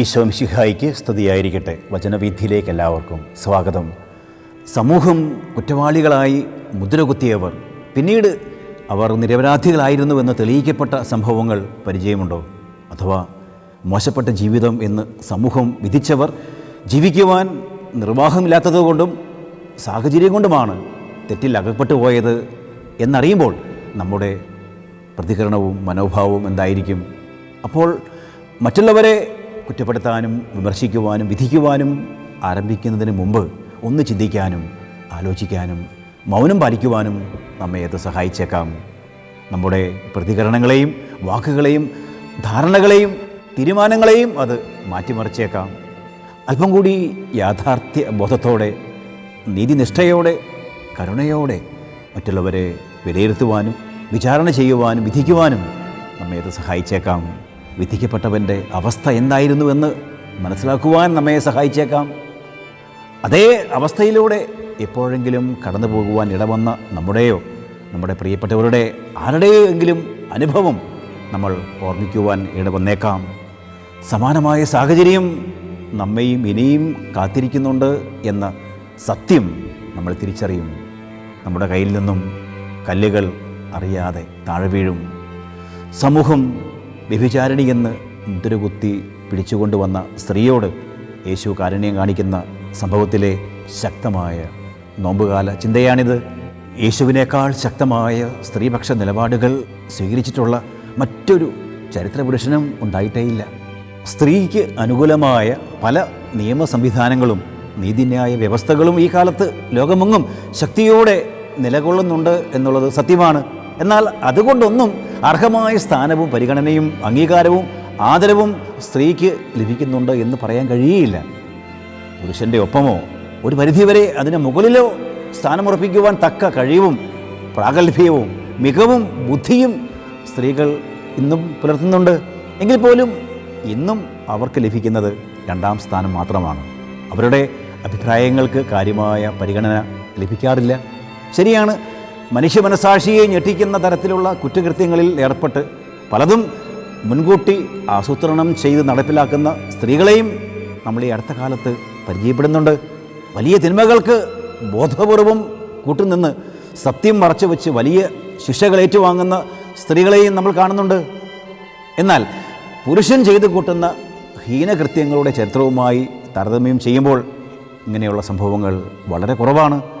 ഈശോ മിശിഹായിക്ക് സ്തുതിയായിരിക്കട്ടെ. വചനവീഥിയിലേക്ക് എല്ലാവർക്കും സ്വാഗതം. സമൂഹം കുറ്റവാളികളായി മുദ്രകുത്തിയവർ പിന്നീട് അവർ നിരപരാധികളായിരുന്നു എന്ന് തെളിയിക്കപ്പെട്ട സംഭവങ്ങൾ പരിചയമുണ്ടോ? അഥവാ മോശപ്പെട്ട ജീവിതം എന്ന് സമൂഹം വിധിച്ചവർ ജീവിക്കുവാൻ നിർവാഹമില്ലാത്തതുകൊണ്ടും സാഹചര്യം കൊണ്ടുമാണ് തെറ്റിൽ അകപ്പെട്ടു പോയത് എന്നറിയുമ്പോൾ നമ്മുടെ പ്രതികരണവും മനോഭാവവും എന്തായിരിക്കും? അപ്പോൾ മറ്റുള്ളവരെ കുറ്റപ്പെടുത്താനും വിമർശിക്കുവാനും വിധിക്കുവാനും ആരംഭിക്കുന്നതിന് മുമ്പ് ഒന്ന് ചിന്തിക്കാനും ആലോചിക്കാനും മൗനം പാലിക്കുവാനും നമ്മെ അത് സഹായിച്ചേക്കാം. നമ്മുടെ പ്രതികരണങ്ങളെയും വാക്കുകളെയും ധാരണകളെയും തീരുമാനങ്ങളെയും അത് മാറ്റിമറിച്ചേക്കാം. അല്പം കൂടി യാഥാർത്ഥ്യ ബോധത്തോടെ നീതിനിഷ്ഠയോടെ കരുണയോടെ മറ്റുള്ളവരെ വിലയിരുത്തുവാനും വിചാരണ ചെയ്യുവാനും വിധിക്കുവാനും നമ്മെ അത് സഹായിച്ചേക്കാം. വിധിക്കപ്പെട്ടവന്റെ അവസ്ഥ എന്തായിരുന്നുവെന്ന് മനസ്സിലാക്കുവാൻ നമ്മെ സഹായിച്ചേക്കാം. അതേ അവസ്ഥയിലൂടെ എപ്പോഴെങ്കിലും കടന്നു പോകുവാൻ ഇടവന്ന നമ്മുടെയോ നമ്മുടെ പ്രിയപ്പെട്ടവരുടെ ആരുടെയോ എങ്കിലും അനുഭവം നമ്മൾ ഓർമ്മിക്കുവാൻ ഇടവന്നേക്കാം. സമാനമായ സാഹചര്യം നമ്മയും ഇനിയും കാത്തിരിക്കുന്നുണ്ട് എന്ന സത്യം നമ്മൾ തിരിച്ചറിയും. നമ്മുടെ കയ്യിൽ നിന്നും കല്ലുകൾ അറിയാതെ താഴെ വീഴും. സമൂഹം വ്യഭിചാരിണി എന്ന് മുദ്രകുത്തി പിടിച്ചുകൊണ്ടുവന്ന സ്ത്രീയോട് യേശു കാരുണ്യം കാണിക്കുന്ന സംഭവത്തിലെ ശക്തമായ നോമ്പുകാല ചിന്തയാണിത്. യേശുവിനേക്കാൾ ശക്തമായ സ്ത്രീപക്ഷ നിലപാടുകൾ സ്വീകരിച്ചിട്ടുള്ള മറ്റൊരു ചരിത്ര പുരുഷനും ഉണ്ടായിട്ടേയില്ല. സ്ത്രീക്ക് അനുകൂലമായ പല നിയമ സംവിധാനങ്ങളും നീതിന്യായ വ്യവസ്ഥകളും ഈ കാലത്ത് ലോകമെങ്ങും ശക്തിയോടെ നിലകൊള്ളുന്നുണ്ട് എന്നുള്ളത് സത്യമാണ്. എന്നാൽ അതുകൊണ്ടൊന്നും അർഹമായ സ്ഥാനവും പരിഗണനയും അംഗീകാരവും ആദരവും സ്ത്രീക്ക് ലഭിക്കുന്നുണ്ട് എന്ന് പറയാൻ കഴിയുകയില്ല. പുരുഷന്റെ ഒപ്പമോ? ഒരു പരിധിവരെ അതിന് മുകളിലോ സ്ഥാനമുറപ്പിക്കുവാൻ തക്ക കഴിവും പ്രാഗൽഭ്യവും മികവും ബുദ്ധിയും സ്ത്രീകൾ ഇന്നും പുലർത്തുന്നുണ്ട്. എങ്കിൽ പോലും ഇന്നും അവർക്ക് ലഭിക്കുന്നത് രണ്ടാം സ്ഥാനം മാത്രമാണ്. അവരുടെ അഭിപ്രായങ്ങൾക്ക് കാര്യമായ പരിഗണന ലഭിക്കാറില്ല. ശരിയാണ് മനുഷ്യ മനസാക്ഷിയെ ഞെട്ടിക്കുന്ന തരത്തിലുള്ള കുറ്റകൃത്യങ്ങളിൽ ഏർപ്പെട്ട് പലതും മുൻകൂട്ടി ആസൂത്രണം ചെയ്ത് നടപ്പിലാക്കുന്ന സ്ത്രീകളെയും നമ്മൾ ഈ അടുത്ത കാലത്ത് പരിചയപ്പെടുന്നുണ്ട്. വലിയ തിന്മകൾക്ക് ബോധപൂർവം കൂട്ടുനിന്ന് സത്യം മറച്ചു വെച്ച് വലിയ ശിക്ഷകൾ ഏറ്റുവാങ്ങുന്ന സ്ത്രീകളെയും നമ്മൾ കാണുന്നുണ്ട്. എന്നാൽ പുരുഷൻ ചെയ്തു കൂട്ടുന്ന ഹീനകൃത്യങ്ങളുടെ ചരിത്രവുമായി താരതമ്യം ചെയ്യുമ്പോൾ ഇങ്ങനെയുള്ള സംഭവങ്ങൾ വളരെ കുറവാണ്.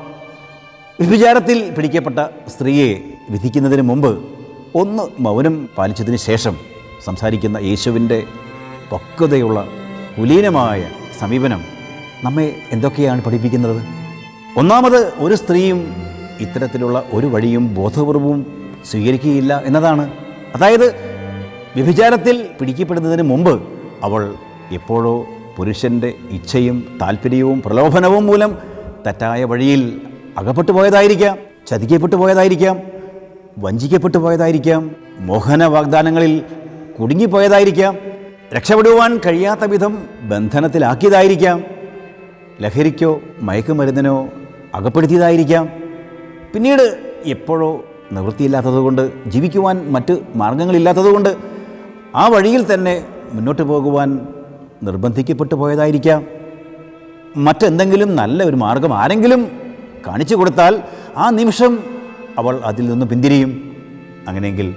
വ്യഭിചാരത്തിൽ പിടിക്കപ്പെട്ട സ്ത്രീയെ വിധിക്കുന്നതിന് മുമ്പ് ഒന്ന് മൗനം പാലിച്ചതിന് ശേഷം സംസാരിക്കുന്ന യേശുവിന്റെ പക്വതയുള്ള കുലീനമായ സമീപനം നമ്മെ എന്തൊക്കെയാണ് പഠിപ്പിക്കുന്നത്? ഒന്നാമത് ഒരു സ്ത്രീയും ഇത്തരത്തിലുള്ള ഒരു വഴിയും ബോധപൂർവവും സ്വീകരിക്കുകയില്ല എന്നതാണ്. അതായത് വ്യഭിചാരത്തിൽ പിടിക്കപ്പെടുന്നതിന് മുമ്പ് അവൾ എപ്പോഴോ പുരുഷന്റെ ഇച്ഛയും താല്പര്യവും പ്രലോഭനവും മൂലം തെറ്റായ വഴിയിൽ അകപ്പെട്ടു പോയതായിരിക്കാം ചതിക്കപ്പെട്ടു പോയതായിരിക്കാം വഞ്ചിക്കപ്പെട്ടു പോയതായിരിക്കാം മോഹന വാഗ്ദാനങ്ങളിൽ കുടുങ്ങിപ്പോയതായിരിക്കാം രക്ഷപ്പെടുവാൻ കഴിയാത്ത വിധം ബന്ധനത്തിലാക്കിയതായിരിക്കാം ലഹരിക്കോ മയക്കുമരുന്നിനോ അകപ്പെടുത്തിയതായിരിക്കാം. പിന്നീട് എപ്പോഴോ നിവൃത്തിയില്ലാത്തതുകൊണ്ട് ജീവിക്കുവാൻ മറ്റ് മാർഗങ്ങളില്ലാത്തതുകൊണ്ട് ആ വഴിയിൽ തന്നെ മുന്നോട്ട് പോകുവാൻ നിർബന്ധിക്കപ്പെട്ടു പോയതായിരിക്കാം മറ്റെന്തെങ്കിലും നല്ല ഒരു മാർഗം ആരെങ്കിലും കാണിച്ചു കൊടുത്താൽ ആ നിമിഷം അവൾ അതിൽ നിന്ന് പിന്തിരിയും. അങ്ങനെയെങ്കിൽ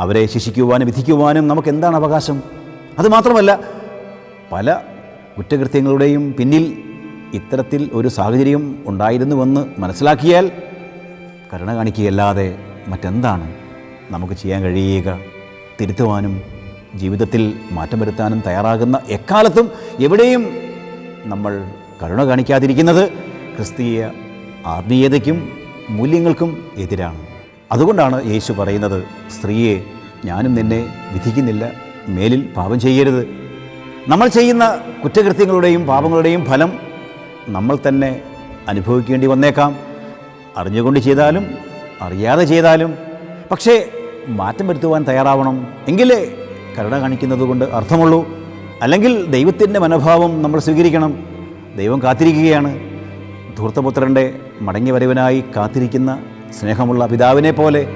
അവരെ ശിക്ഷിക്കുവാനും വിധിക്കുവാനും നമുക്ക് എന്താണ് അവകാശം അതുമാത്രമല്ല പല കുറ്റകൃത്യങ്ങളുടെയും പിന്നിൽ ഇത്തരത്തിൽ ഒരു സാഹചര്യം ഉണ്ടായിരുന്നുവെന്ന് മനസ്സിലാക്കിയാൽ കരുണ കാണിക്കുകയല്ലാതെ മറ്റെന്താണ് നമുക്ക് ചെയ്യാൻ കഴിയുക? തിരുത്തുവാനും ജീവിതത്തിൽ മാറ്റം വരുത്താനും തയ്യാറാകുന്ന എക്കാലത്തും എവിടെയും നമ്മൾ കരുണ കാണിക്കാതിരിക്കുന്നത് ക്രിസ്തീയ ആത്മീയതയ്ക്കും മൂല്യങ്ങൾക്കും എതിരാണ്. അതുകൊണ്ടാണ് യേശു പറയുന്നത് സ്ത്രീയെ ഞാനും നിന്നെ വിധിക്കുന്നില്ല മേലിൽ പാപം ചെയ്യരുത്. നമ്മൾ ചെയ്യുന്ന കുറ്റകൃത്യങ്ങളുടെയും പാപങ്ങളുടെയും ഫലം നമ്മൾ തന്നെ അനുഭവിക്കേണ്ടി വന്നേക്കാം. അറിഞ്ഞുകൊണ്ട് ചെയ്താലും അറിയാതെ ചെയ്താലും. പക്ഷേ മാറ്റം വരുത്തുവാൻ തയ്യാറാവണം. എങ്കിലേ കരുണ കാണിക്കുന്നത് കൊണ്ട് അർത്ഥമുള്ളൂ. അല്ലെങ്കിൽ ദൈവത്തിന്റെ മനോഭാവം നമ്മൾ സ്വീകരിക്കണം. ദൈവം കാത്തിരിക്കുകയാണ്. ധൂർത്തപുത്രന്റെ മടങ്ങി വരവിനായി കാത്തിരിക്കുന്ന സ്നേഹമുള്ള പിതാവിനെ പോലെ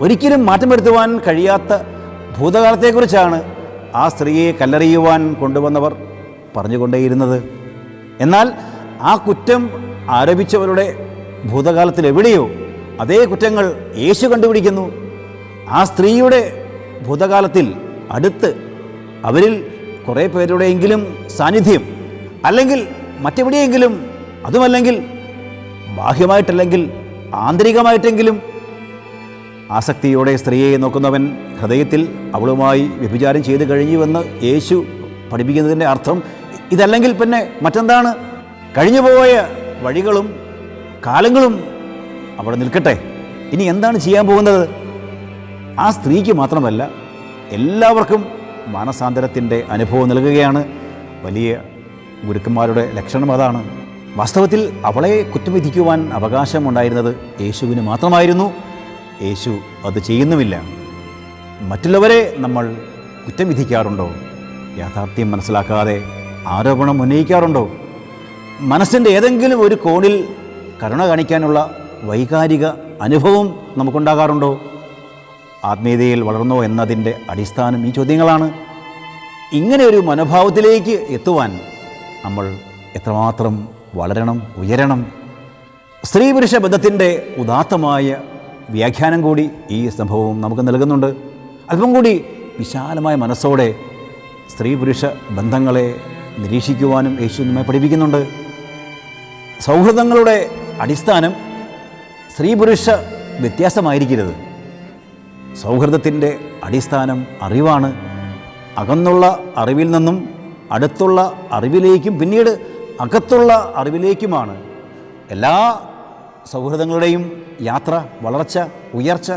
ഒരിക്കലും മാറ്റം വരുത്തുവാൻ കഴിയാത്ത ഭൂതകാലത്തെക്കുറിച്ചാണ് ആ സ്ത്രീയെ കല്ലെറിയുവാൻ കൊണ്ടുവന്നവർ പറഞ്ഞുകൊണ്ടേയിരുന്നത്. എന്നാൽ ആ കുറ്റം ആരോപിച്ചവരുടെ ഭൂതകാലത്തിൽ എവിടെയോ അതേ കുറ്റങ്ങൾ യേശു കണ്ടുപിടിക്കുന്നു. ആ സ്ത്രീയുടെ ഭൂതകാലത്തിൽ അടുത്ത് അവരിൽ കുറേ പേരുടെയെങ്കിലും സാന്നിധ്യം അല്ലെങ്കിൽ മറ്റെവിടെയെങ്കിലും അതുമല്ലെങ്കിൽ ബാഹ്യമായിട്ടല്ലെങ്കിൽ ആന്തരികമായിട്ടെങ്കിലും ആസക്തിയോടെ സ്ത്രീയെ നോക്കുന്നവൻ ഹൃദയത്തിൽ അവളുമായി വ്യഭിചാരം ചെയ്തു കഴിഞ്ഞുവെന്ന് യേശു പഠിപ്പിക്കുന്നതിന്റെ അർത്ഥം ഇതല്ലെങ്കിൽ പിന്നെ മറ്റെന്താണ്? കഴിഞ്ഞുപോയ വഴികളും കാലങ്ങളും അവിടെ നിൽക്കട്ടെ. ഇനി എന്താണ് ചെയ്യാൻ പോകുന്നത്? ആ സ്ത്രീക്ക് മാത്രമല്ല എല്ലാവർക്കും മാനസാന്തരത്തിന്റെ അനുഭവം നൽകുകയാണ്. വലിയ ഗുരുക്കന്മാരുടെ ലക്ഷണം അതാണ്. വാസ്തവത്തിൽ അവളെ കുറ്റവിധിക്കുവാൻ അവകാശമുണ്ടായിരുന്നത് യേശുവിന് മാത്രമായിരുന്നു. യേശു അത് ചെയ്യുന്നുമില്ല. മറ്റുള്ളവരെ നമ്മൾ കുറ്റം വിധിക്കാറുണ്ടോ യാഥാർത്ഥ്യം മനസ്സിലാക്കാതെ ആരോപണം ഉന്നയിക്കാറുണ്ടോ? മനസ്സിന്റെ ഏതെങ്കിലും ഒരു കോണിൽ കരുണ കാണിക്കാനുള്ള വൈകാരിക അനുഭവം നമുക്കുണ്ടാകാറുണ്ടോ? ആത്മീയതയിൽ വളർന്നോ എന്നതിന്റെ അടിസ്ഥാനം ഈ ചോദ്യങ്ങളാണ്. ഇങ്ങനെ ഒരു മനോഭാവത്തിലേക്ക് എത്തുവാൻ നമ്മൾ എത്രമാത്രം വളരണം ഉയരണം. സ്ത്രീ പുരുഷ ബന്ധത്തിന്റെ ഉദാത്തമായ വ്യാഖ്യാനം കൂടി ഈ സംഭവം നമുക്ക് നൽകുന്നുണ്ട്. അല്പം കൂടി വിശാലമായ മനസ്സോടെ സ്ത്രീ പുരുഷ ബന്ധങ്ങളെ നിരീക്ഷിക്കുവാനും യേശു നമ്മെ പഠിപ്പിക്കുന്നുണ്ട്. സൗഹൃദങ്ങളുടെ അടിസ്ഥാനം സ്ത്രീ പുരുഷ വ്യത്യാസമായിരിക്കരുത്. സൗഹൃദത്തിന്റെ അടിസ്ഥാനം അറിവാണ്. അകന്നുള്ള അറിവിൽ നിന്നും അടുത്തുള്ള അറിവിലേക്കും പിന്നീട് അകത്തുള്ള അറിവിലേക്കുമാണ് എല്ലാ സൗഹൃദങ്ങളുടെയും യാത്ര വളർച്ച ഉയർച്ച.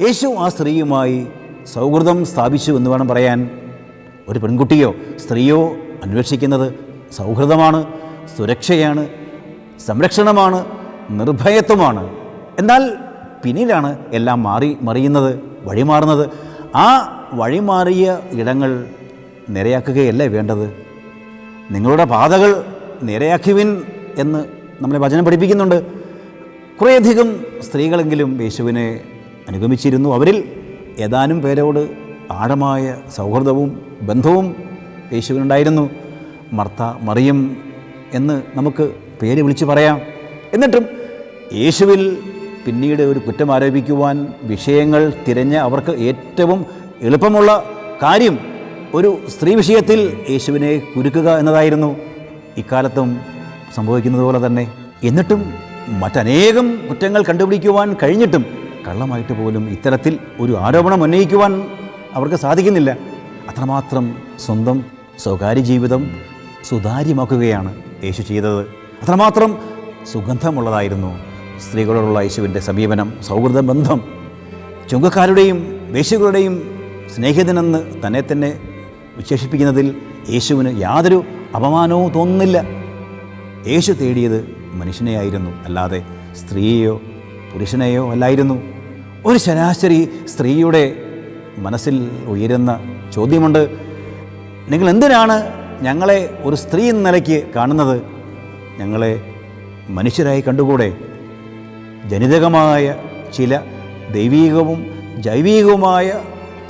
യേശു ആ സ്ത്രീയുമായി സൗഹൃദം സ്ഥാപിച്ചു എന്ന് വേണം പറയാൻ. ഒരു പെൺകുട്ടിയോ സ്ത്രീയോ അന്വേഷിക്കുന്നത് സൗഹൃദമാണ് സുരക്ഷയാണ് സംരക്ഷണമാണ് നിർഭയത്വമാണ്. എന്നാൽ പിന്നീടാണ് എല്ലാം മാറി മറിയുന്നത് വഴിമാറുന്നത്. ആ വഴിമാറിയ ഇടങ്ങൾ നിരയാക്കുകയല്ലേ വേണ്ടത്? നിങ്ങളുടെ പാതകൾ നേരെയാക്കിവിൻ എന്ന് നമ്മളെ വചനം പഠിപ്പിക്കുന്നുണ്ട്. കുറേയധികം സ്ത്രീകളെങ്കിലും യേശുവിനെ അനുഗമിച്ചിരുന്നു. അവരിൽ ഏതാനും പേരോട് ആഴമായ സൗഹൃദവും ബന്ധവും യേശുവിനുണ്ടായിരുന്നു. മർത്ത മറിയം എന്ന് നമുക്ക് പേര് വിളിച്ചു പറയാം. എന്നിട്ടും യേശുവിൽ പിന്നീട് ഒരു കുറ്റം ആരോപിക്കുവാൻ വിഷയങ്ങൾ തിരഞ്ഞ അവർക്ക് ഏറ്റവും എളുപ്പമുള്ള കാര്യം ഒരു സ്ത്രീ വിഷയത്തിൽ യേശുവിനെ കുരുക്കുക എന്നതായിരുന്നു ഇക്കാലത്തും സംഭവിക്കുന്നത് പോലെ തന്നെ. എന്നിട്ടും മറ്റനേകം കുറ്റങ്ങൾ കണ്ടുപിടിക്കുവാൻ കഴിഞ്ഞിട്ടും കള്ളമായിട്ട് പോലും ഇത്തരത്തിൽ ഒരു ആരോപണം ഉന്നയിക്കുവാൻ അവർക്ക് സാധിക്കുന്നില്ല. അത്രമാത്രം സ്വന്തം സ്വകാര്യ ജീവിതം സുതാര്യമാക്കുകയാണ് യേശു ചെയ്തത്. അത്രമാത്രം സുഗന്ധമുള്ളതായിരുന്നു സ്ത്രീകളോടുള്ള യേശുവിന്റെ സമീപനം സൗഹൃദ ബന്ധം. ചുങ്കക്കാരുടെയും വേശ്യകളുടെയും സ്നേഹിതനെന്ന് തന്നെ തന്നെ വിശേഷിപ്പിക്കുന്നതിൽ യേശുവിന് യാതൊരു അപമാനവും തോന്നുന്നില്ല. യേശു തേടിയത് മനുഷ്യനെയായിരുന്നു അല്ലാതെ സ്ത്രീയെയോ പുരുഷനെയോ അല്ലായിരുന്നു. ഒരു ശരാശരി സ്ത്രീയുടെ മനസ്സിൽ ഉയരുന്ന ചോദ്യമുണ്ട്. നിങ്ങൾ എന്തിനാണ് ഞങ്ങളെ ഒരു സ്ത്രീ എന്ന നിലയ്ക്ക് കാണുന്നത്? ഞങ്ങളെ മനുഷ്യരായി കണ്ടുകൂടെ? ജനിതകമായ ചില ദൈവീകവും ജൈവികവുമായ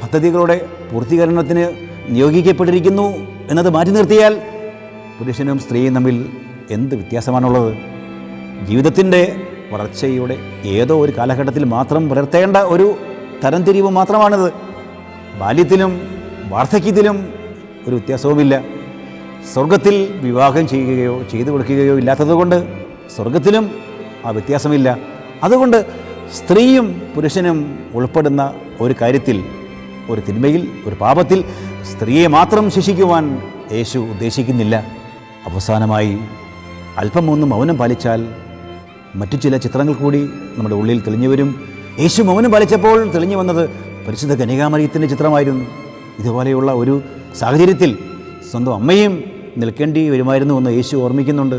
പദ്ധതികളുടെ പൂർത്തീകരണത്തിന് നിയോഗിക്കപ്പെട്ടിരിക്കുന്നു എന്നത് മാറ്റി നിർത്തിയാൽ പുരുഷനും സ്ത്രീയും തമ്മിൽ എന്ത് വ്യത്യാസമാണുള്ളത്? ജീവിതത്തിന്റെ വളർച്ചയുടെ ഏതോ ഒരു കാലഘട്ടത്തിൽ മാത്രം പുലർത്തേണ്ട ഒരു തരംതിരിവ് മാത്രമാണിത്. ബാല്യത്തിലും വാർദ്ധക്യത്തിലും ഒരു വ്യത്യാസവുമില്ല. സ്വർഗത്തിൽ വിവാഹം ചെയ്യുകയോ ചെയ്തു കൊടുക്കുകയോ ഇല്ലാത്തതുകൊണ്ട് സ്വർഗത്തിലും ആ വ്യത്യാസമില്ല. അതുകൊണ്ട് സ്ത്രീയും പുരുഷനും ഉൾപ്പെടുന്ന ഒരു കാര്യത്തിൽ ഒരു തിന്മയിൽ ഒരു പാപത്തിൽ സ്ത്രീയെ മാത്രം ശിക്ഷിക്കുവാൻ യേശു ഉദ്ദേശിക്കുന്നില്ല. അവസാനമായി അല്പം ഒന്ന് മൗനം പാലിച്ചാൽ മറ്റു ചില ചിത്രങ്ങൾ കൂടി നമ്മുടെ ഉള്ളിൽ തെളിഞ്ഞു വരും. യേശു മൗനം പാലിച്ചപ്പോൾ തെളിഞ്ഞു വന്നത് പരിശുദ്ധ കനികാമറിയത്തിന്റെ ചിത്രമായിരുന്നു. ഇതുപോലെയുള്ള ഒരു സാഹചര്യത്തിൽ സ്വന്തം അമ്മയും നിൽക്കേണ്ടി വരുമായിരുന്നു എന്ന് യേശു ഓർമ്മിക്കുന്നുണ്ട്.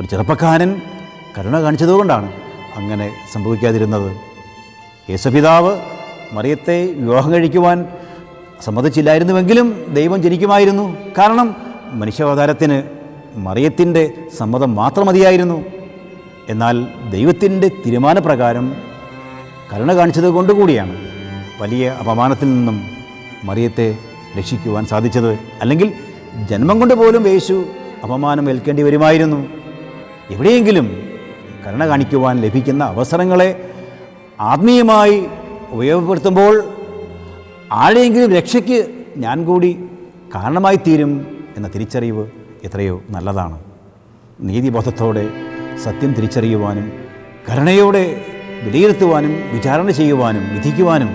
ഒരു ചെറുപ്പക്കാരൻ കരുണ കാണിച്ചതുകൊണ്ടാണ് അങ്ങനെ സംഭവിക്കാതിരുന്നത്. യേശപിതാവ് മറിയത്തെ വിവാഹം കഴിക്കുവാൻ സമ്മതിച്ചില്ലായിരുന്നുവെങ്കിലും ദൈവം ജനിക്കുമായിരുന്നു. കാരണം മനുഷ്യാവതാരത്തിന് മറിയത്തിന്റെ സമ്മതം മാത്രം മതിയായിരുന്നു എന്നാൽ ദൈവത്തിന്റെ തീരുമാനപ്രകാരം കരുണ കാണിച്ചത് കൊണ്ടുകൂടിയാണ് വലിയ അപമാനത്തിൽ നിന്നും മറിയത്തെ രക്ഷിക്കുവാൻ സാധിച്ചത്. അല്ലെങ്കിൽ ജന്മം കൊണ്ട് പോലും യേശു അപമാനം ഏൽക്കേണ്ടി വരുമായിരുന്നു. എവിടെയെങ്കിലും കരുണ കാണിക്കുവാൻ ലഭിക്കുന്ന അവസരങ്ങളെ ആത്മീയമായി ഉപയോഗപ്പെടുത്തുമ്പോൾ ആരെയെങ്കിലും രക്ഷയ്ക്ക് ഞാൻ കൂടി കാരണമായി തീരും എന്ന തിരിച്ചറിവ് എത്രയോ നല്ലതാണ്. നീതിബോധത്തോടെ സത്യം തിരിച്ചറിയുവാനും കരുണയോടെ വിലയിരുത്തുവാനും വിചാരണ ചെയ്യുവാനും വിധിക്കുവാനും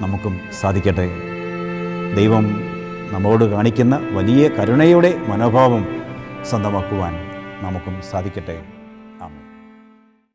നമുക്കും സാധിക്കട്ടെ. ദൈവം നമ്മോട് കാണിക്കുന്ന വലിയ കരുണയുടെ മനോഭാവം സ്വന്തമാക്കുവാൻ നമുക്കും സാധിക്കട്ടെ.